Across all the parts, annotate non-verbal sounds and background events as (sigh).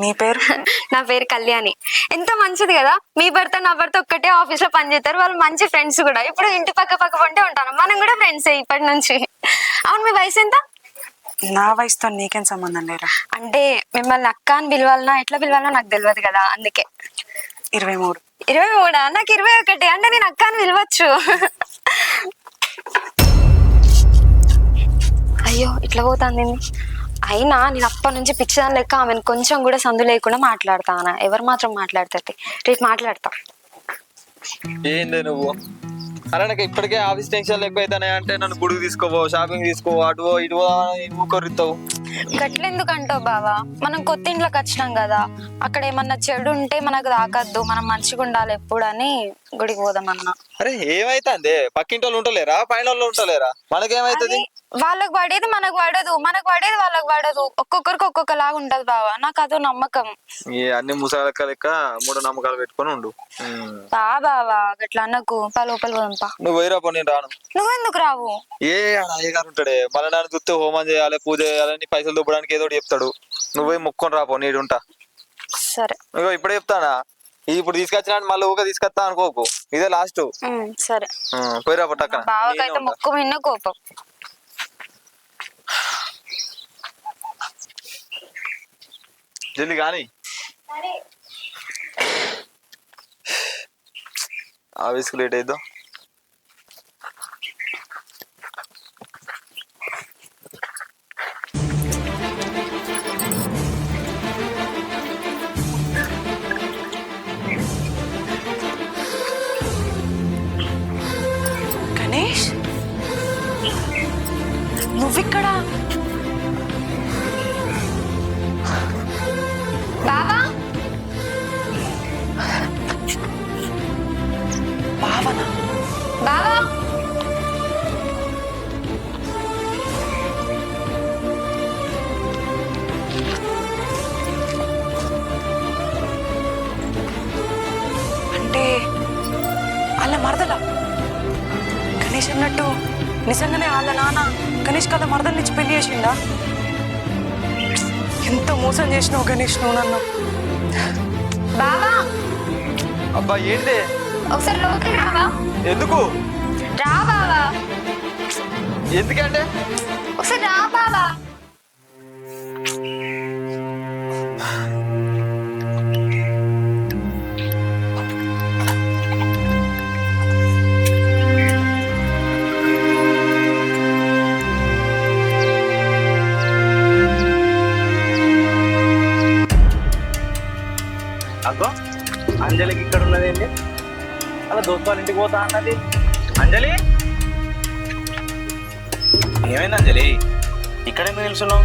మీ పేరు? (laughs) నా పేరు కళ్యాణి. ఎంత మంచిది కదా? మీ భర్త నా భర్త ఒక్కటే ఆఫీస్లో పనిచేస్తారు. వాళ్ళు మంచి ఫ్రెండ్స్ కూడా. ఇప్పుడు ఇంటి పక్క పక్క పంటే ఉంటాను. మనం కూడా ఫ్రెండ్స్ ఇప్పటి నుంచి. అవును మీ వయసు ఎంత? నా వయసుతో నీకేం సంబంధం లేరా? అంటే మిమ్మల్ని అక్క అని పిలవాలన్నా ఎట్లా పిలవాలన్నా నాకు తెలియదు కదా అందుకే. ఇరవై మూడు ఇరవై మూడా? నాకు ఇరవై ఒకటి. అంటే నేను అక్క అని పిలవచ్చు. (laughs) అయ్యో ఇట్లా పోతాంది? ఏంది? అయినా నేను అప్పటి నుంచి పిచ్చిదాని లెక్క ఆమెను కొంచెం కూడా సందు లేకుండా మాట్లాడతానా ఎవరు మాత్రం మాట్లాడుతుంది రేపు మాట్లాడతా. ఏంది నువ్వు? అరే నాకు ఇప్పటికే ఆఫీస్ టెన్షన్లు ఎక్కువ అవుతాయి అంటే నన్ను గుడికి తీసుకోవో షాపింగ్ తీసుకో అటువో ఇటువో ఊకొరిస్తావు గట్లెందుకంటావు బావా? మనం కొత్త ఇంట్లోకి వచ్చినాం కదా. అక్కడ ఏమన్నా చెడు ఉంటే మనకు తాకద్దు. మనం మంచిగా ఉండాలి ఎప్పుడు అని గుడికి పోదామన్నా అరే ఏమైతుంది? పక్కింటి వాళ్ళు ఉంటలేరా? పైన వాళ్ళు ఉంటలేరా? మనకేమైతుంది? వాళ్ళకి పడేది మనకు పడదు. మనకు పడేది వాళ్ళకి పడదు. ఒక్కొక్కరికి ఒక్కొక్కలాగా ఉంటది బావా. నాకు అదో నమ్మకం. ఈ అన్ని ముసాలక్క లెక్క మూడు నమ్మకాలు పెట్టుకొని ఉండు. బా బావా గట్లా అన్నకు పా లోపల పోదాంపా నువ్వు పోయిరా పో నేను రాను. నువ్వెందుకు రావు? ఏ ఆడ అయ్యగారు ఉంటాడే? మళ్ళీ నన్ను చూస్తే హోమం చేయాలి పూజ చేయాలని పైసలు దుబ్బడానికి ఏదో ఒకటి చెప్తాడు. నువ్వే ముక్కొని రాపో నీడు ఉంటా సరే. ఇప్పుడే చెప్తానా? ఇప్పుడు తీసుకొచ్చినా మళ్ళీ ఊక తీసుకొస్తా అనుకోకు. ఇదే లాస్ట్. సరే. పోయిరా పట్టక్క బావకైతే ముక్కు మిన్న కోపం. జల్ది కానీ ఆఫీస్కి లేట్ అయిద్దాం. అన్నట్టు నిజంగానే వాళ్ళ నాన్న గణేష్ కళ్ళ మరదలు నుంచి పెళ్ళి చేసిండా? ఎంత మోసం చేసినావు గణేష్ నువ్వు నన్ను? బావా! అబ్బా ఏంటి ఒకసారి లోపలికి రావా? ఎందుకు? రా బావా! ఎందుకంటే? దోస్తు వాళ్ళ ఇంటికి పోతా అన్నది. అంజలి? ఏమైంది అంజలి? ఇక్కడే నిల్చున్నావు?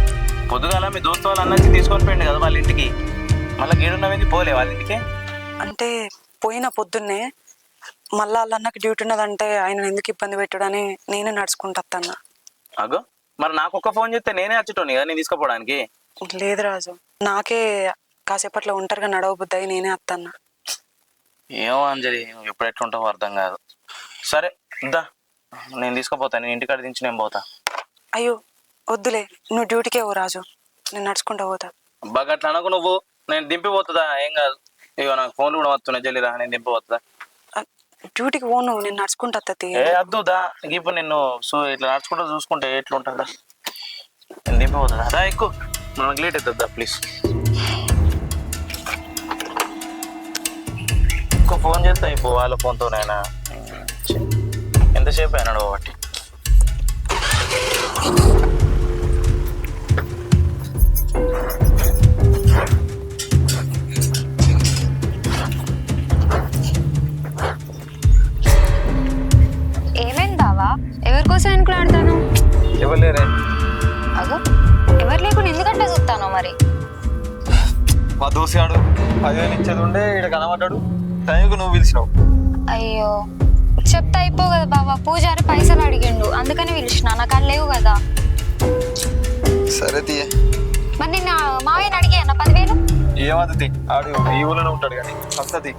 పొద్దుగాల మీ దోస్తు వాళ్ళు అన్నచ్చి తీసుకొని పోయింది కదా వాళ్ళ ఇంటికి. మళ్ళీ గీడున్నవేంది పోలే వాళ్ళ ఇంటికి? అంటే పోయిన పొద్దున్నే మళ్ళా వాళ్ళ అన్నకి డ్యూటీ ఉన్నదంటే ఆయన ఎందుకు ఇబ్బంది పెట్టడని నేనే నడుచుకుంటా అన్న అగ్గో మరి నాకు ఒక్క ఫోన్ చేస్తే నేనే వచ్చేటోని కదా నేను తీసుకుపోవడానికి? లేదు రాజు నాకే కాసేపట్లో ఒంటరిగా నడవబుద్ది అయి నేనే అత్తన్న ఏమో అంజలి నువ్వు ఎప్పుడు ఎట్లుంటావో అర్థం కాదు. సరే దా. నేను తీసుకుపోతాను నేను ఇంటికాడ దించి నేను పోతా. అయ్యో వద్దులే. నువ్వు డ్యూటీకే ఓ రాజు. నేను నడుచుకుంటా పోతా. బాగా అట్లా అనకు నువ్వు. నేను దింపిపోతుందా? ఏం కాదు. ఇగో నాకు ఫోన్లు కూడా వస్తున్నాయి. జల్లిరా నేను దింపిపోతుందా? డ్యూటీకి పోను నేను నడుచుకుంటా అత్తతి ఏ అద్దు దా. ఇప్పుడు నిన్ను సో ఇట్లా నడుచుకుంటూ చూసుకుంటే ఎట్లా ఉంటుందా నేను దింపిపోతుందా దా ఎక్కువ. మనకు లేట్ అవుతుందా ప్లీజ్ ఫోన్ చేస్తా ఇప్పుడు వాళ్ళ ఫోన్తోనైనా ఎంతసేపు అయినాడు ఒకటి? ఏమైంది బావా? ఎవరి కోసం అనుకున్నాడతాను ఎవరు లేరే? అగో ఎవరు లేకుండా ఎందుకంటే చూస్తాను మరి? మా దోసిగాడు పదివేలు ఇచ్చేది ఉండే ఇక్కడ కనబడ్డాడు టైంకు నువ్వు పిలిచినావు? అయ్యో. చెప్తే అయిపో కదా బావా. పూజారి పైసలు అడిగిండు. అందుకని పిలిచిన. నాకు అది లేవు కదా. సరే తీయ. మరి నిన్న మావయ్యని అడిగాను పదివేలు? ఏమవుతుంది ఆడు ఈ ఊళ్ళోనే ఉంటాడు కానీ. వస్తుంది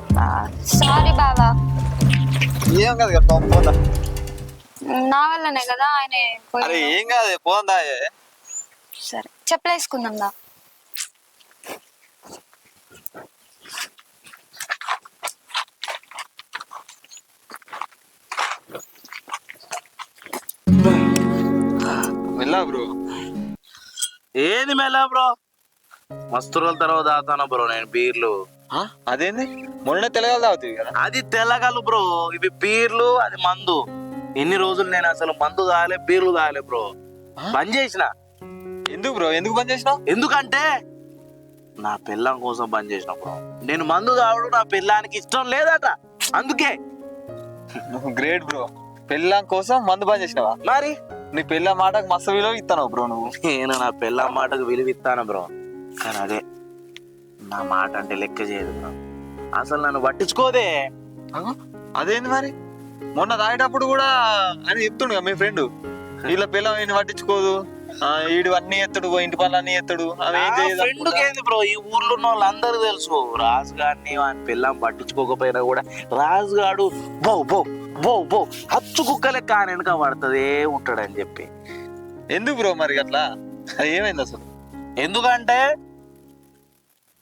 సారీ బావా. ఏం కాదు కదా పోదా నా వల్లనే కదా ఆయన అరే ఏం కాదు పోందా సరే. చెప్పలేసుకుందాం దా. బ్రో? ఏది మెల్ల బ్రో? మస్తు రోజుల తర్వాత తాగుతాను బ్రో నేను బీర్లు? అదేంది? మొన్న తెలగాలి తాగుతుంది కదా? అది తెల్లగలు బ్రో. ఇవి బీర్లు అది మందు. ఎన్ని రోజులు నేను అసలు మందు తాగలే బీర్లు తాగలే బ్రో. బంద్ చేసిన? ఎందుకు బ్రో? ఎందుకు బంద్ చేసినావు? ఎందుకంటే నా పిల్లం కోసం బంద్ చేసిన బ్రో. నేను మందు తాగడం నా పిల్లానికి ఇష్టం లేదట. అందుకే. Great bro. పెళ్ళాం కోసం మందు బంద్ చేసినావా? మరి? నీ పెళ్ళ మాటకు మస్తు విలువ ఇస్తాను బ్రో నువ్వు. నేను నా పిల్ల మాటకు విలువిస్తాను బ్రో. కానీ అదే నా మాట అంటే లెక్క చేయదు బ్రో. అసలు నన్ను పట్టించుకోదే. అదేంది మరి? మొన్న తాగేటప్పుడు కూడా అని చెప్తుండు మీ ఫ్రెండ్ వీళ్ళ పిల్ల ఈయన పట్టించుకోదు. ఈడు అన్ని ఎత్తుడు ఇంటి పనులు అన్ని ఎత్తుడు. అవి ఏం చేయదు బ్రో ఈ ఊర్లో ఉన్న వాళ్ళందరూ తెలుసు. రాజు గారిని వాని పిల్లం పట్టించుకోకపోయినా కూడా రాజు గాడు బో బో బో బో హచ్చు కుక్కలే కాని వెనక పడుతుందే ఉంటాడని చెప్పి. ఎందుకు బ్రో మరి అట్లా? అది ఏమైంది అసలు? ఎందుకంటే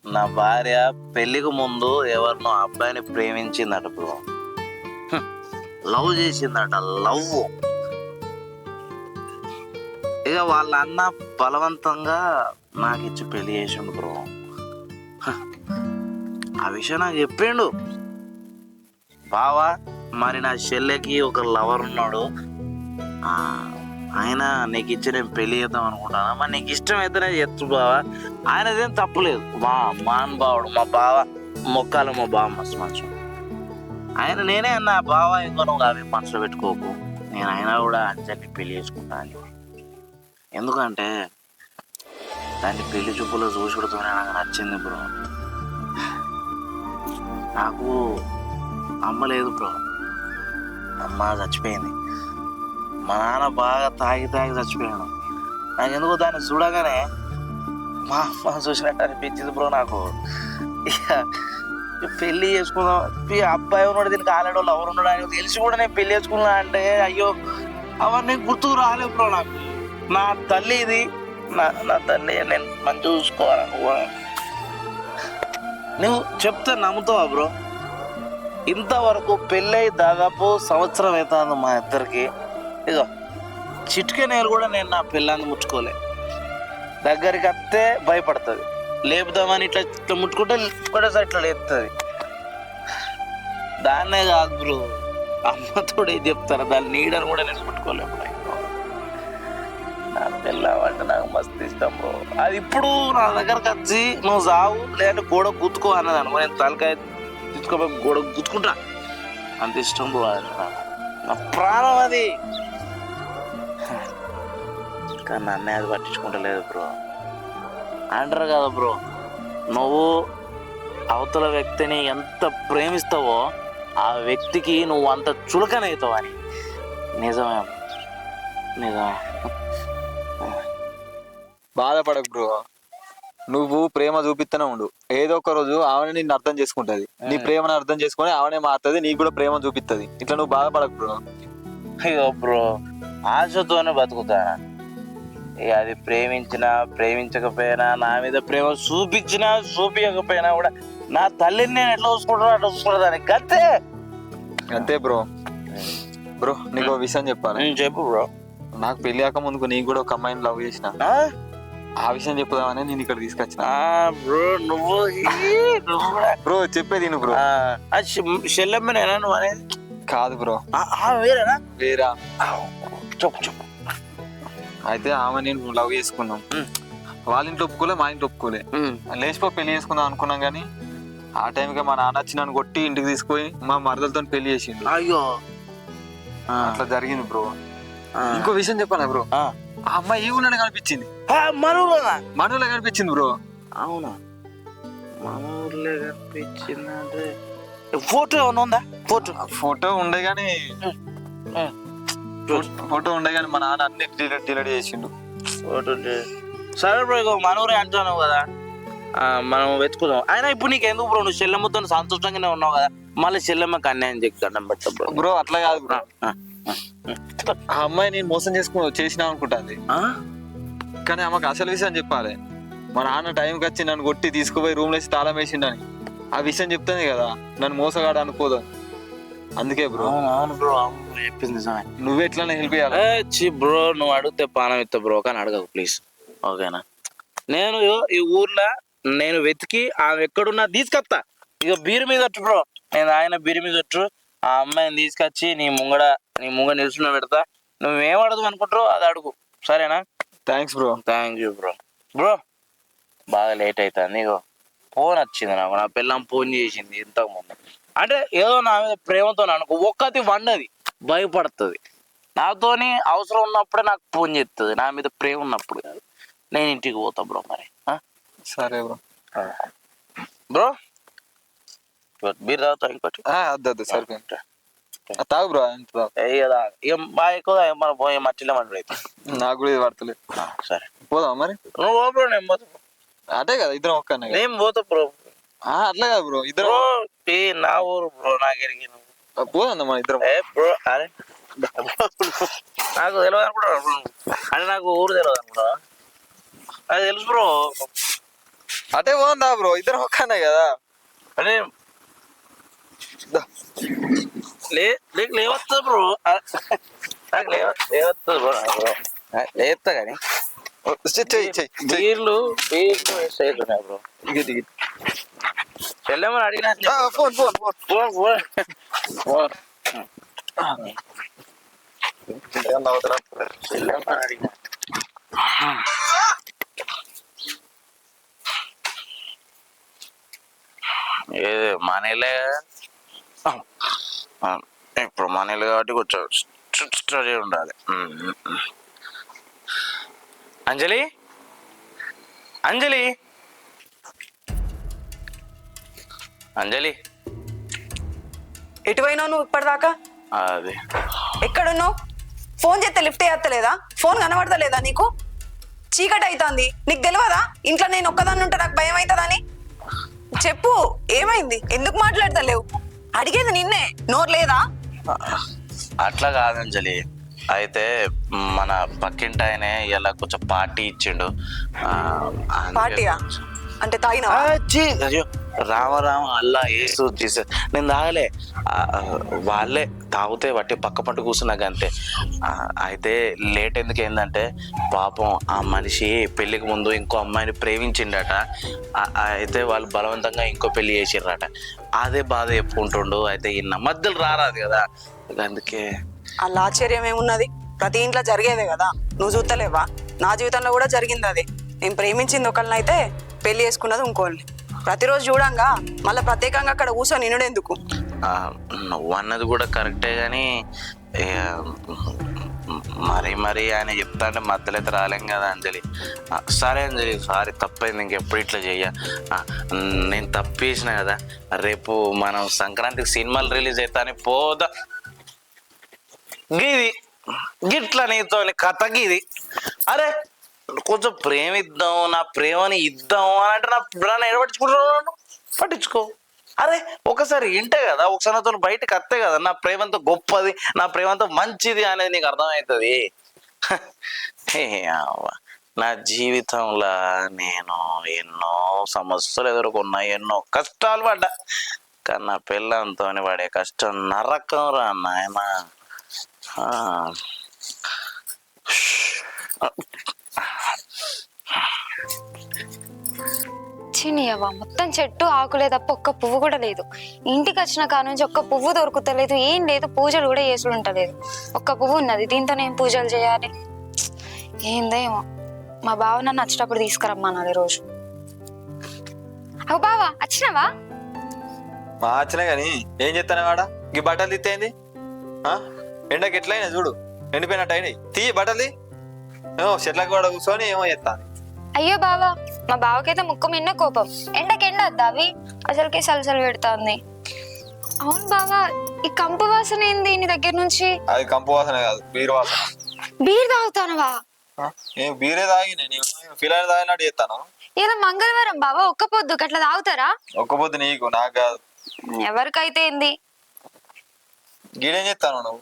నా భార్య పెళ్ళికి ముందు ఎవరినో అబ్బాయిని ప్రేమించిందట బ్రో. లవ్ చేసిందట లవ్. ఇక వాళ్ళ అన్న బలవంతంగా నాకు ఇచ్చి పెళ్ళి చేసిండు బ్రో. ఆ విషయం నాకు చెప్పిండు. బావా మరి నా చెల్లెకి ఒక లవర్ ఉన్నాడు. ఆయన నీకు ఇచ్చి నేను పెళ్ళి చేద్దాం అనుకుంటాను? మరి నీకు ఇష్టం అయితేనే చెప్తు బావా. ఆయనదేం తప్పులేదు మా మాన్ బావుడు మా బావ మొక్కాలు మా బావ మస్తు మంచు. ఆయన నేనే నా బావ ఇంకో నువ్వు అవి మనసులో పెట్టుకోకు. నేను అయినా కూడా అంజలిని పెళ్ళి చేసుకుంటాను ఎందుకంటే దాన్ని పెళ్ళి చూపులో చూసుడుతోనే నాకు నచ్చింది బ్రో. నాకు అమ్మ లేదు బ్రో. అమ్మ చచ్చిపోయింది. మా నాన్న బాగా తాగి తాగి చచ్చిపోయాడు. నాకు ఎందుకో దాన్ని చూడగానే మా అమ్మ చూసినట్టు అనిపించింది బ్రో నాకు. ఇక పెళ్ళి చేసుకుందాం. ఈ అబ్బాయి ఉన్నాడు దీనికి ఆల్రెడీ ఎవరు ఉన్నాడు అని తెలిసి కూడా నేను పెళ్ళి చేసుకున్నా అంటే అయ్యో అవన్నీ గుర్తుకు రాలేవు బ్రో నాకు. నా తల్లి ఇది. నా నా తల్లి నేను మంచి చూసుకోవాలి నువ్వు చెప్తే నమ్ముతావా బ్రో? ఇంతవరకు పెళ్ళై దాదాపు సంవత్సరం అవుతుంది మా ఇద్దరికి. ఇదో చిటికే నేలు కూడా నేను నా పిల్లాన్ని ముట్టుకోలే. దగ్గరికి వస్తే భయపడుతుంది. లేపుదామని ఇట్లా ఇట్లా ముట్టుకుంటే కూడా ఇట్లా లేపుతుంది. దాన్నే కాదు బ్రో అమ్మతోడు ఏం చెప్తారు? దాని నీడని కూడా నేను ముట్టుకోలేము నా పిల్ల నాకు మస్తు ఇష్టం బ్రో. అది ఇప్పుడు నా దగ్గరకు వచ్చి నువ్వు సావు లేదంటే గోడ గుద్దుకో అన్నదాను నేను తలకాయ తీసుకోపోయి గోడ గుద్దుకుంటా అంత ఇష్టం బ్రో నా ప్రాణం అది. కానీ నన్నే అది పట్టించుకుంటలేదు బ్రో. అంటారు కదా బ్రో నువ్వు అవతల వ్యక్తిని ఎంత ప్రేమిస్తావో ఆ వ్యక్తికి నువ్వు అంత చులకనవుతావు అని. నిజమే. నిజమే. బాధపడకు బ్రో. నువ్వు ప్రేమ చూపిస్తూనే ఉండు. ఏదో ఒక రోజు ఆమె నిన్ను అర్థం చేసుకుంటది. నీ ప్రేమను అర్థం చేసుకొని ఆమెనే మారుతుంది నీకు కూడా ప్రేమ చూపిస్తుంది ఇట్లా నువ్వు బాధపడకు బ్రో. అయ్యో బ్రో ఆశతోనే బతుకుతానా ఇక అది ప్రేమించినా ప్రేమించకపోయినా నా మీద ప్రేమ చూపించినా చూపించకపోయినా కూడా నా తల్లిని నేను ఎట్లా చూసుకుంటానో అట్లా చూసుకుంటా దానికి. అంతే అంతే బ్రో. బ్రో నీకు విషయం చెప్పాలి. నేను చెప్పు బ్రో. నాకు పెళ్ళి కాక ముందుకు నీకు కూడా ఒక అమ్మాయిని లవ్ చేసిన. ఆ విషయం చెప్పుదామని నేను ఇక్కడ తీసుకొచ్చిన. బ్రో నువ్వు బ్రో చెప్పేది నువ్వు బ్రో. షెల్లెమ్మనేనా నువ్వు అనేది? కాదు బ్రో. వేరేనా? వేరా. చెప్పు చెప్పు. అయితే ఆమె నేను లవ్ చేసుకున్నాం. వాళ్ళ ఇంట్లో ఒప్పుకోలే మా ఇంట్లో ఒప్పుకోలే. లేచిపో పెళ్ళి చేసుకుందాం అనుకున్నాం కానీ ఆ టైంకి మా నాన్న వచ్చి నన్ను కొట్టి ఇంటికి తీసుకొని మా మరదలతో పెళ్ళి చేసిండు. అయ్యో. అట్లా జరిగింది బ్రో. ఇంకో విషయం చెప్పాలా బ్రో? ఆ. అమ్మాయి ఈ ఊళ్ళో కనిపించింది? మనూరులోనా కనిపించింది బ్రో. అవునా? మన ఊర్లే కనిపించిందంటే ఫోటో ఏమన్నా ఉందా? ఫోటో. ఫోటో ఉండే గానీ ఉమ్. ఫోటో ఉండే గానీ మా నాన్న అన్ని డిలీట్ డిలీట్ చేసిండు. ఫోటో సరే బ్రో ఇగో మన ఊరే అంటున్నావు కదా. మనం వెతుకుదాం. అయినా ఇప్పుడు నీకు ఎందుకు బ్రో? నువ్వు చెల్లెమ్మతో సంతోషంగానే ఉన్నావు కదా. మళ్ళీ చెల్లెమ్మకి అన్యాయం దండం పెట్ట బ్రో. బ్రో అట్లా కాదు బ్రో. ఆ, అమ్మాయి నేను మోసం చేసుకుని చేసినా అనుకుంటాంది ఆ? కానీ ఆమెకు అసలు విషయం చెప్పాలి. మా నాన్న టైంకి వచ్చి నన్ను కొట్టి తీసుకుపోయి రూమ్ వేసి తాళం వేసిండని. ఆ విషయం చెప్తానే కదా నన్ను మోసగాడు అనుకోదు. అందుకే బ్రో. అవును బ్రో అవును bro, చెప్పింది నిజమే. నువ్వు ఎట్లా హెల్ప్ చేయాలి? ఏ బ్రో నువ్వు అడిగితే పానం ఇస్తా బ్రో కానీ అడగకు ప్లీజ్. ఓకేనా? నేను ఈ ఊర్లో నేను వెతికి ఆమె ఎక్కడున్నా తీసుకొస్తా. ఇక బీరు మీద ఒట్టు బ్రో. నేను ఆయన బీరు మీద ఒట్టు. ఆ అమ్మాయిని తీసుకొచ్చి నీ ముంగడ నీ ముంగ నిల్చున్న పెడతా. నువ్వేం అడదు అనుకుంటారో అది అడుగు. సరేనా? Thanks bro thank you bro bro బాగా లేట్ అవుతుంది ఇగో ఫోన్ వచ్చింది నాకు. నా పిల్లం ఫోన్ చేసింది ఇంతకు ముందు అంటే ఏదో నా మీద ప్రేమతో అనుకో ఒక్కటి వండది భయపడుతుంది. నాతోని అవసరం ఉన్నప్పుడే నాకు ఫోన్ చేస్తుంది నా మీద ప్రేమ ఉన్నప్పుడు కాదు. నేను ఇంటికి పోతా బ్రో మరి ఆ? సరే బ్రో బ్రో బీర్ తాగుతా ఇంకోటి? అద్దు అద్దు సరిపోయింది. ఆ, తాగు బ్రో ఎంత తాగు. ఏ కదా ఇక బాగా ఎక్కువ తాగు, మనం పోయి మట్టిలో మండి అయితే నాకు కూడా ఇది పడతలేదు సరే పోదాం మరి నువ్వు పో బ్రో నేను పోతా అటే కదా ఇద్దరం ఒక్కనే కదా. నేను పోతా బ్రో ఆ, అట్లా కాదు బ్రో ఇద్దరం బ్రో ఈ నా ఊరు బ్రో నాకు ఎరిగి ఆ, పోదాం మన ఇద్దరం ఏ బ్రో అరే నాకు తెలియదు అనుకుంటా అంటే నాకు ఊరు తెలియదు అనుకుంటా అది తెలుసు బ్రో అటే పోదా బ్రో ఇద్దరం ఒక్కనే కదా అంటే దా. లే లేవస్తుంది బ్రో. నాకు లేవ లేవస్తుంది బ్రో లేస్తా కానీ. బీర్లు వేస్ట్ అవుతున్నాయి బ్రో. ఇగో దిగి. చెల్లెమ్మని అడిగినా phone phone phone. Phone phone. చెల్లెమ్మని అడిగినా. మనీలే. ఇప్పుడు మనీలు కాబట్టి స్ట- స్టడీ ఉండాలి. అంజలి? అంజలి? అంజలి? ఎటు పోయినావు నువ్వు ఇప్పటిదాకా? అది. ఎక్కడున్నావు? ఫోన్ చేస్తే లిఫ్ట్ చేస్తలేదా? ఫోన్ కనబడతలేదా నీకు? చీకటి అవుతుంది నీకు తెలియదా ఇంట్లో నేను ఒక్కదాన్ని ఉంటే నాకు భయం అవుతుందని చెప్పు ఏమైంది? ఎందుకు మాట్లాడతలేవు? అడిగేది నిన్నే. నోరు లేదా? అట్లా కాదు అంజలి. అయితే మన పక్కింటి ఆయనే ఇలా కొంచెం పార్టీ ఇచ్చిండు. పార్టీయా? అంటే ఛీ, అయ్యో. రామ రామ అల్లా ఏసు జీసస్. నేను తాగలే. వాళ్ళే తాగితే బట్టి పక్క పంట కూర్చున్నాక అంతే అయితే లేట్ ఎందుకు ఏంటంటే పాపం ఆ మనిషి పెళ్ళికి ముందు ఇంకో అమ్మాయిని ప్రేమించిండట. అయితే వాళ్ళు బలవంతంగా ఇంకో పెళ్ళి చేసిర్రట. అదే బాధ చెప్పుకుంటుండు. అయితే ఈ మధ్యలో రారాదు కదా. అందుకే అలా ఆశ్చర్యం ఏమున్నది? ప్రతి ఇంట్లో జరిగేదే కదా. నువ్వు చూస్తలేవా నా జీవితంలో కూడా జరిగింది అది. నేను ప్రేమించింది ఒకళ్ళనైతే పెళ్ళి చేసుకున్నది ఇంకోళ్ళని. ప్రతిరోజు చూడంగా మళ్ళీ ప్రత్యేకంగా అక్కడ కూర్చొని నినుడెందుకు నువ్వు అన్నది కూడా కరెక్టే కానీ మరీ మరి మరి ఆయన చెప్తా అంటే మధ్యలో అయితే రాలేం కదా అంజలి. సరే అంజలి సారీ తప్పైంది ఇంకెప్పుడు ఇట్లా చెయ్య? నేను తప్పేసిన కదా. రేపు మనం సంక్రాంతికి సినిమాలు రిలీజ్ అవుతాని పోదా? గిది గిట్ల నీతో కథ గిది. అరే కొంచెం ప్రేమ ఇద్దాం నా ప్రేమని ఇద్దాం అని అంటే నా నన్ను? ఎడబట్టించుకుంటున్నాను పట్టించుకో. అరే ఒకసారి ఇంటే కదా ఒకసారి నాతో బయటకు అత్తే కదా నా ప్రేమంతో గొప్పది నా ప్రేమంతో మంచిది అనేది నీకు అర్థమవుతుంది? నా జీవితంలో నేను ఎన్నో సమస్యలు ఎదుర్కొన్నా ఎన్నో కష్టాలు పడ్డా కానీ నా పిల్లంతో పడే కష్టం నరకం రా నాయన. చినియవ్వ. మొత్తం చెట్టు ఆకులే తప్ప ఒక్క పువ్వు కూడా లేదు. ఇంటికి వచ్చిన కాడ నుంచి ఒక్క పువ్వు దొరుకుతలేదు. ఏం లేదు పూజలు కూడా చేసుడు ఉంటలేదు ఒక్క పువ్వు ఉన్నది దీంతో నేను పూజలు చేయాలి. ఏందో ఏమో మా బావ నన్ను వచ్చేటప్పుడు తీసుకురమ్మన్నది రోజు అవు బావా వచ్చినావా? మా వచ్చినా కానీ ఏం చెప్తానే వాడ ఈ బట్టలు తిత్తేంది? ఆ? ఎండకి ఎట్లయినా చూడు? ఎండిపోయినట్టు అయినాయి. తీయి బట్టలు ఏమో చెట్లకు కూడా కూర్చొని ఏమో చెప్తాను అయ్యో బావా మా బావకైతే ముక్కు మిన్న కోపం. ఎండకి ఎండ వద్దా అవి అసలుకే సలసలు పెడుతోంది. అవును బావా ఈ కంపు వాసన ఏంది నీ దగ్గర నుంచి? అది కంపు వాసన కాదు బీరు వాసన. బీర్ తాగుతానవా? ఏం బీరే తాగిన నేను ఫిలాయిల్ తాగినట్టు చెప్తాను ఇలా మంగళవారం బావా ఒక్క పొద్దు అట్లా తాగుతారా? ఒక్క పొద్దు నీకు నాకు కాదు. ఎవరికైతే ఏంది? గీడేం చెప్తాను నువ్వు?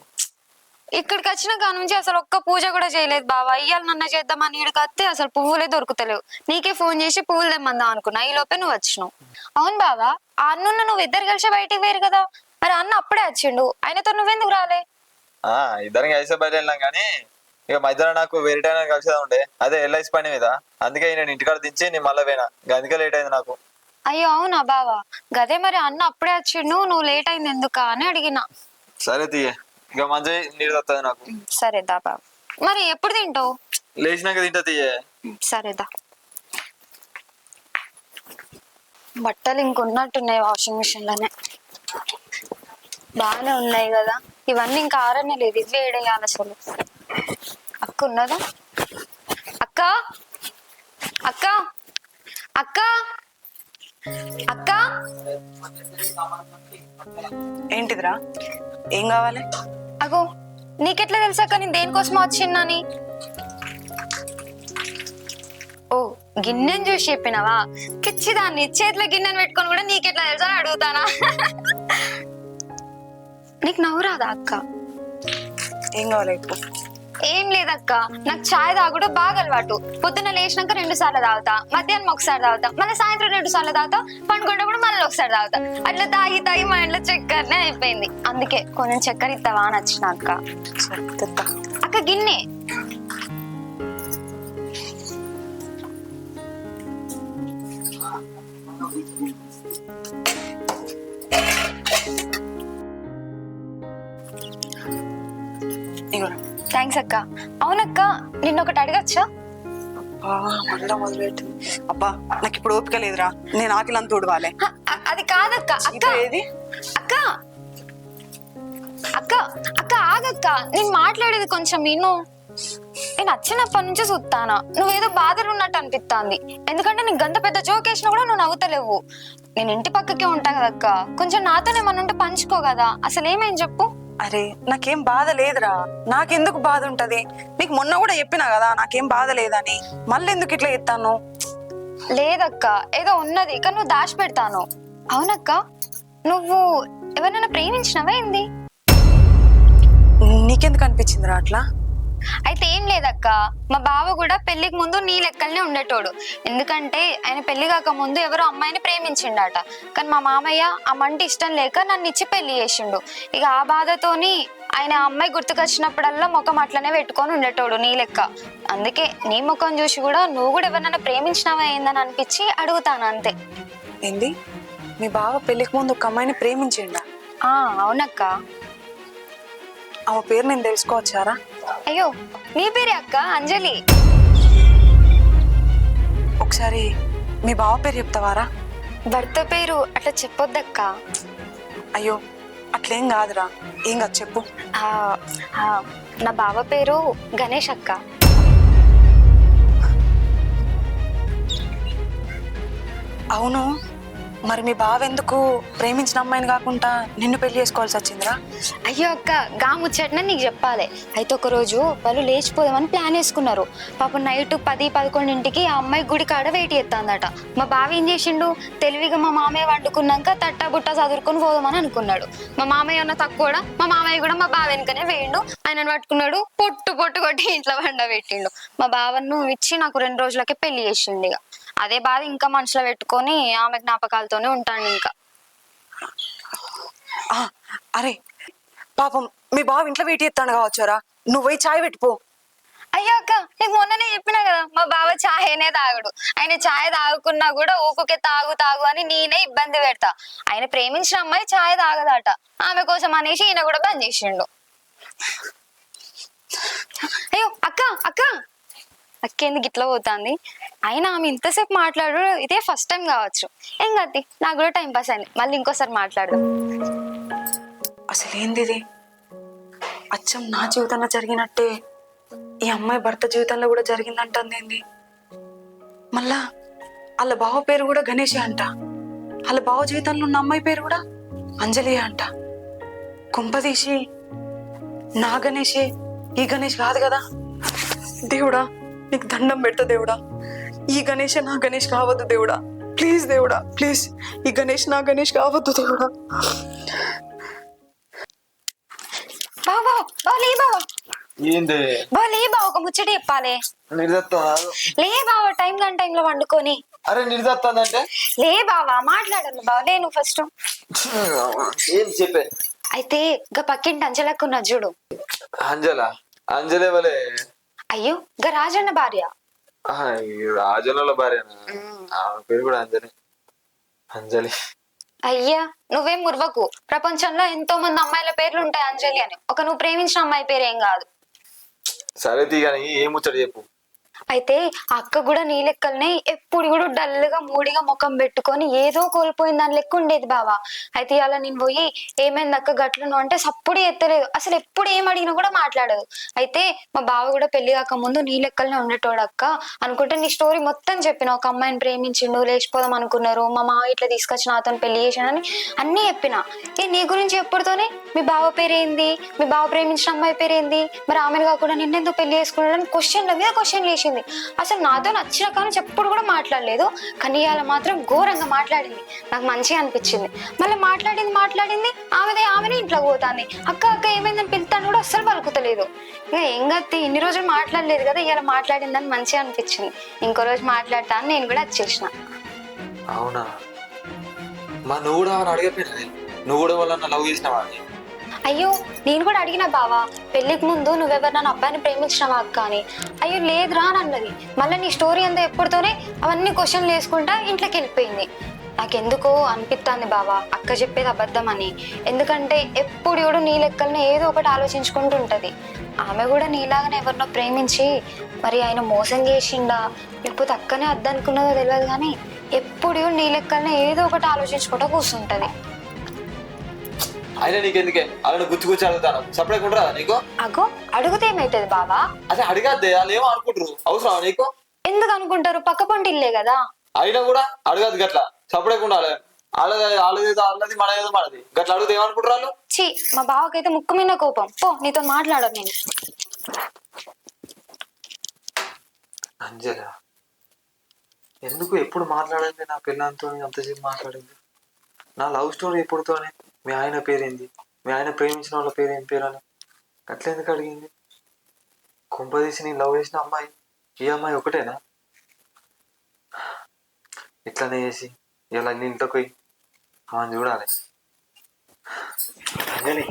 ఇక్కడికి వచ్చిన కాడ నుంచి అసలు ఒక్క పూజ కూడా చేయలేదు బావా. ఇయ్యాల నన్న చేద్దామని ఇక్కడికి వస్తే అసలు పువ్వులే దొరుకుతలేవు. నీకే ఫోన్ చేసి పువ్వులు తెమ్మందాం అనుకున్నా. ఈ లోపే నువ్వు వచ్చినావు. అవును బావా ఆ అన్నున్న నువ్వు ఇద్దరు కలిసి బయటికి వేరు కదా. మరి అన్న అప్పుడే వచ్చిండు. ఆయనతో నువ్వెందుకు రాలే? ఆ ఇద్దరం కలిసే బయట వెళ్ళాం కానీ ఇక మధ్యలో నాకు వేరే టైం కలిసేదా ఉండే. అదే ఎల్ఐసి పని మీద. అందుకే నేను ఇంటికాడ దించి నేను మళ్ళీ పోయినా. అందుకే లేట్ అయింది నాకు. అయ్యో అవునా బావా? గదే మరి అన్న అప్పుడే వచ్చిండు. నువ్వు లేట్ అయింది ఎందుకా అని అడిగిన. సరే తీయ. ఇక మంచి నీరు వస్తుంది నాకు. సరే దా మరి ఎప్పుడు తింటావు? లేచినాక తింటా తీయే. సరే దా. బట్టలు ఇంకున్నట్టున్నాయి వాషింగ్ మిషన్లోనే బాగానే ఉన్నాయి కదా. ఇవన్నీ ఇంకా ఆరనే లేదు ఇవి వేడేయాలి అసలు. అక్క ఉన్నదా? అక్క? అక్క? అక్క? అక్క? ఏంటిదిరా? ఏం కావాలి? అగో నీకెట్లా తెలుసాక నేను దేనికోసం వచ్చిందని ఓ గిన్నెని చూసి చెప్పినవా? పిచ్చిదాన్ని చేతిలో గిన్నెని పెట్టుకొని కూడా నీకెట్లా తెలుసా అడుగుతానా? నీకు నవ్వు రాదా అక్క? ఏం కావాలి ఇప్పుడు? ఏం లేదక్క. నాకు చాయ్ తాగుడు బాగా అలవాటు. పొద్దున్న లేచినాక రెండు సార్లు తాగుతా. మధ్యాహ్నం ఒకసారి తాగుతా. మళ్ళీ సాయంత్రం రెండు సార్లు తాగుతా. పండుకున్నప్పుడు మళ్ళీ ఒకసారి తాగుతా. అట్లా తాగి తాగి మా ఇంట్లో చక్కరనే అయిపోయింది. అందుకే కొంచెం చక్కెర ఇస్తావా అని వచ్చిన అక్క. అక్క గిన్నె. ఇగో. థ్యాంక్స్ అక్క. అవునక్క నిన్న ఒకటి అడగచ్చా? అబ్బా, మళ్ళా మొదలెట్టింది అబ్బా నాకు ఇప్పుడు ఓపిక లేదురా. నేను ఆకిలంతా అ- అది కాదక్క. అక్క. ఏది? అక్క. అక్క అక్క ఆగక్క. నేను మాట్లాడేది కొంచెం విను. నేను వచ్చినప్పటి నుంచి చూస్తానా నువ్వేదో బాధలు ఉన్నట్టు అనిపిస్తాంది ఎందుకంటే నీకు గంత పెద్ద జోక్ వేసినా కూడా నువ్వు నవ్వుతలేవు. నేను ఇంటి పక్కకే ఉంటా కదక్క. కొంచెం నాతోనే మన ఉంటే పంచుకో కదా. అసలు ఏమైంది చెప్పు? అరే నాకేం బాధ లేదురా. నాకెందుకు బాధ ఉంటది? నీకు మొన్న కూడా చెప్పినా కదా నాకేం బాధ లేదని. మళ్ళీ ఎందుకు ఇట్లా ఎత్తాను లేదక్క ఏదో ఉన్నది కానీ నువ్వు దాచిపెడతాను అవునక్క నువ్వు ఎవరినైనా ప్రేమించినవా ఏంది? నీకెందుకు అనిపించిందిరా అట్లా? అయితే ఏం లేదక్క. మా బావ కూడా పెళ్ళికి ముందు నీ లెక్కలనే ఉండేటోడు. ఎందుకంటే ఆయన పెళ్ళి కాక ముందు ఎవరో అమ్మాయిని ప్రేమించిండట. కానీ మా మామయ్య ఆ మంటి ఇష్టం లేక నన్ను ఇచ్చి పెళ్ళి చేసిండు. ఇక ఆ బాధతోని ఆయన అమ్మాయి గుర్తుకొచ్చినప్పుడల్లా ముఖం అట్లనే పెట్టుకొని ఉండేటోడు నీ లెక్క. అందుకే నీ ముఖం చూసి కూడా నువ్వు కూడా ఎవరినైనా ప్రేమించినావా ఏందని అనిపించి అడుగుతాను అంతే. ఏంది? మీ బావ పెళ్ళికి ముందు ఒక అమ్మాయిని ప్రేమించిండా? ఆ అవునక్క. ఆమె పేరు నేను తెలుసుకోవచ్చారా? అయ్యో నీ పేరే అక్క అంజలి. ఒకసారి మీ బావ పేరు చెప్తావారా? భర్త పేరు అట్లా చెప్పొద్దక్క. అయ్యో అట్లేం కాదురా. ఏం కాదు చెప్పు. ఆ, ఆ, నా బావ పేరు గణేష్ అక్క. అవును. మరి మీ బావ ఎందుకు ప్రేమించిన అమ్మాయిని కాకుండా నిన్ను పెళ్ళి చేసుకోవాల్సి వచ్చిందిరా? అయ్యో అక్క గా ముచ్చటనే నీకు చెప్పాలి. అయితే ఒక రోజు వాళ్ళు లేచిపోదామని ప్లాన్ వేసుకున్నారు. పాపం నైట్ పది పదకొండింటికి ఆ అమ్మాయి గుడి కాడ వెయిట్ చేస్తుందట మా బావ ఏం చేసిండు? తెలివిగా మా మామయ్య వండుకున్నాక తట్టా బుట్ట చదువుకొని పోదామని అనుకున్నాడు. మా మామయ్య ఉన్న తక్కువ కూడా మా మామయ్య కూడా మా బావ వెనుకనే వేయండు. ఆయనను పట్టుకున్నాడు పొట్టు పొట్టు కొట్టి ఇంట్లో వండ పెట్టిండు మా బావను ఇచ్చి నాకు రెండు రోజులకే పెళ్ళి చేసిండు ఇక. అదే బాధ ఇంకా మనసులో పెట్టుకొని ఆమె జ్ఞాపకాలతోనే ఉంటాను ఇంకా. ఆ, అరే పాపం మీ బావ ఇంట్లో వెయిట్ చేస్తాను కావచ్చారా నువ్వు పోయి చాయ్ పెట్టిపో అయ్యో అక్క నీకు మొన్ననే చెప్పినా కదా మా బావ చాయనే తాగడు. ఆయన చాయ్ తాగుకున్నా కూడా ఊకుకే తాగు తాగు అని నేనే ఇబ్బంది పెడతా. ఆయన ప్రేమించిన అమ్మాయి చాయ్ తాగదట. ఆమె కోసం అనేసి ఈయన కూడా బంద్ చేసిండు. అయ్యో అక్క అక్క. అక్క ఎందుకు ఇట్లా పోతుంది? అయినా ఆమె ఇంతసేపు మాట్లాడు ఇదే ఫస్ట్ టైం కావచ్చు. ఏం కాదు నాకు కూడా టైం పాస్ అయింది. మళ్ళీ ఇంకోసారి మాట్లాడదాం. అసలు ఏంది ఇది? అచ్చం నా జీవితంలో జరిగినట్టే. ఈ అమ్మాయి భర్త జీవితంలో కూడా జరిగిందంటుంది ఏంది? మళ్ళా వాళ్ళ బావ పేరు కూడా గణేష్ అంట. వాళ్ళ బావ జీవితంలో ఉన్న అమ్మాయి పేరు కూడా అంజలి అంట. కుంపదీసి నా గణేషే ఈ గణేష్ కాదు కదా. దేవుడా నీకు దండం పెడతా దేవుడా. ఈ గణేషే నా గణేష్ కావద్దు దేవుడా. ప్లీజ్ దేవుడా ప్లీజ్. ఈ గణేష్ నా గణేష్ కావద్దు దేవుడా. బావ బావ బావ లే బావ. ఏంది? బావ లే బావ ఒక ముచ్చట చెప్పాలి. నిర్దత్తం లే బావ టైం గంట టైంలో వండుకొని. అరే నిడిదత్తానంటే లే బావా మాట్లాడాలి బావ నువ్వు ఫస్ట్ ఏం చెప్పే? అయితే గా పక్కింటి అంజలకు ఉన్న చూడు. అంజల? అంజలే వలే. అయ్యో గా రాజన్న భార్య. రాజుల భార్యనా? ఆమె పేరు కూడా అంజలి. అంజలి. అయ్యా నువ్వేం ముర్వకు ప్రపంచంలో ఎంతో మంది అమ్మాయిల పేర్లు ఉంటాయి అంజలి అని. ఒక నువ్వు ప్రేమించిన అమ్మాయి పేరు ఏం కాదు. సరే తీగాని ఏం ముచ్చట చెప్పు. అయితే అక్క కూడా నీ లెక్కలనే ఎప్పుడు కూడా డల్గా మూడిగా ముఖం పెట్టుకొని ఏదో కోల్పోయిన దాని లెక్క ఉండేది బావా. అయితే అలా నేను పోయి ఏమైంది అక్క గట్లను అంటే సప్పుడు ఎత్తలేదు. అసలు ఎప్పుడు ఏం అడిగినా కూడా మాట్లాడదు. అయితే మా బావ కూడా పెళ్ళి కాక ముందు నీ లెక్కలనే ఉండేటోడు అక్క. అనుకుంటే నీ స్టోరీ మొత్తం చెప్పిన. ఒక అమ్మాయిని ప్రేమించిండు లేచిపోదాం అనుకున్నారు. మా మావ ఇట్లా తీసుకొచ్చి నాతో పెళ్ళి చేశానని అన్నీ చెప్పిన. ఏ నీ గురించి ఎప్పుడుతోనే? మీ బావ పేరేంది? మీ బావ ప్రేమించిన అమ్మాయి పేరేంది? మరి ఆమెను కాకుండా నిన్నెందుకు పెళ్ళి చేసుకున్నాడని క్వశ్చన్ల మీద క్వశ్చన్ చేసింది అసలు నాతో నచ్చిన కానీ చెప్పుడు కూడా మాట్లాడలేదు. కానీ ఇవాళ మాత్రం ఘోరంగా మాట్లాడింది. నాకు మంచిగా అనిపించింది. మళ్ళీ మాట్లాడింది మాట్లాడింది ఆమెదే ఆమెనే ఇంట్లో పోతాంది. అక్క అక్క ఏమైందని పిలుతాను కూడా అస్సలు పలుకుతలేదు. ఇక ఏం గత్తి ఇన్ని రోజులు మాట్లాడలేదు కదా ఇవాళ మాట్లాడిందని మంచిగా అనిపించింది. ఇంకో రోజు మాట్లాడతాను నేను కూడా వచ్చేసిన. అవునా? మా నువ్వు కూడా ఆమెను నువ్వు కూడా వాళ్ళన్న లవ్ చేసినావా? అయ్యో నేను కూడా అడిగిన బావా పెళ్ళికి ముందు నువ్వెవరు నన్ను అబ్బాయిని ప్రేమించినావా అక్క అని. అయ్యో లేదురా అని అన్నది. మళ్ళీ నీ స్టోరీ అంతా ఎప్పుడుతోనే అవన్నీ క్వశ్చన్లు వేసుకుంటా ఇంట్లోకి వెళ్ళిపోయింది. నాకెందుకో అనిపిస్తుంది బావా అక్క చెప్పేది అబద్ధం అని. ఎందుకంటే ఎప్పుడు కూడా నీ లెక్కలనే ఏదో ఒకటి ఆలోచించుకుంటూ ఉంటుంది. ఆమె కూడా నీలాగానే ఎవరినో ప్రేమించి మరి ఆయన మోసం చేసిండా లేకపోతే అక్కనే అద్దనుకున్నదో తెలియదు కానీ ఎప్పుడు నీ లెక్కలనే ఏదో ఒకటి ఆలోచించుకుంటూ కూర్చుంటుంది. అయినా నీకెందుకే? అలా గుచ్చి గుచ్చి అడుగుతాను. సపరేట్ ఉండరా నీకు? అగో అడిగితే ఏమైతుంది బావా? అదే అడిగద్దే వాళ్ళు ఏమో అనుకుంటారు అవసరమా నీకు? ఎందుకు అనుకుంటారు? పక్క పంట ఇల్లే కదా. అయినా కూడా అడగదు గట్ల. సపరేట్ ఉండాలి. వాళ్ళది వాళ్ళది వాళ్ళది మనది మనది. గట్ల అడిగితే ఏమనుకుంటారు వాళ్ళు? ఛీ మా బావకైతే ముక్కు మీద కోపం. పో నీతో మాట్లాడను నేను. అంజల ఎందుకు ఎప్పుడు మాట్లాడింది? నా పిల్లలతో అంతసేపు మాట్లాడింది? నా లవ్ స్టోరీ ఎప్పుడుతోనే? మీ ఆయన పేరేంది? మీ ఆయన ప్రేమించిన వాళ్ళ పేరు ఏం పేరు అని. అట్లా ఎందుకు అడిగింది కుంభదీసి నేను లవ్ చేసిన అమ్మాయి ఈ అమ్మాయి ఒకటేనా? ఇట్లానే చేసి ఇలా అన్ని ఇంట్లోకి పోయి చూడాలి. అంజలి.